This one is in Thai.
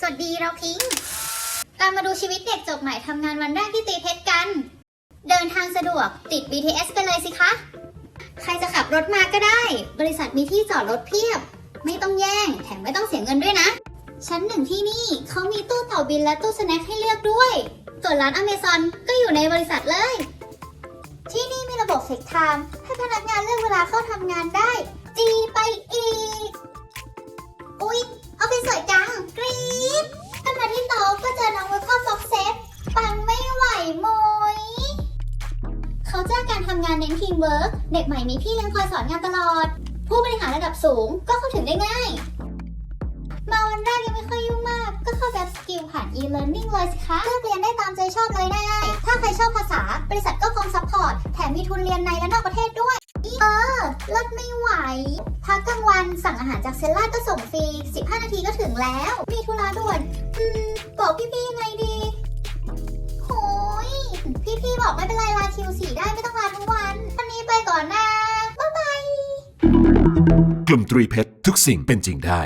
สวัสดีเราพิงค์กามาดูชีวิตเด็กจบใหม่ทำงานวันแรกที่ตีเพชรกัน เดินทางสะดวกติด BTS ไปเลยสิคะ ใครจะขับรถมาก็ได้ บริษัทมีที่จอดรถเพียบ ไม่ต้องแย่ง แถมไม่ต้องเสียเงินด้วยนะ ชั้นหนึ่งที่นี่เขามีตู้ต่อบินและตู้สแน็คให้เลือกด้วย ส่วนร้านอเมซอนก็อยู่ในบริษัทเลย ที่นี่มีระบบเฟกไทม์ให้พนักงานเลือกเวลาเข้าทำงานได้ การทำงานเน้นทีมเวิร์กเด็กใหม่มีพี่เลี้ยงคอยสอนงานตลอด ผู้บริหารระดับสูงก็เข้าถึงได้ง่าย มาวันแรกยังไม่ค่อยยุ่งมาก ก็เข้าแบบสกิลผ่าน e-learning เลยสิคะเลือกเรียนได้ตามใจชอบเลยได้ถ้าใครชอบภาษา บริษัทก็พร้อมซัพพอร์ต แถมมีทุนเรียนในและนอกประเทศด้วย เออลดไม่ไหว พักกลางวันสั่งอาหารจากเซลล่าก็ส่งฟรี 15 นาทีก็ถึงแล้ว มีธุระด่วน อืม บอกพี่ๆยังไงดีโหยพี่ๆบอกไม่เป็นไร ลาคิวสี่ได้ไม่ต้องลาทุกวัน วันนี้ไปก่อนนะ บ๊ายบาย กลุ่มตรีเพชรทุกสิ่งเป็นจริงได้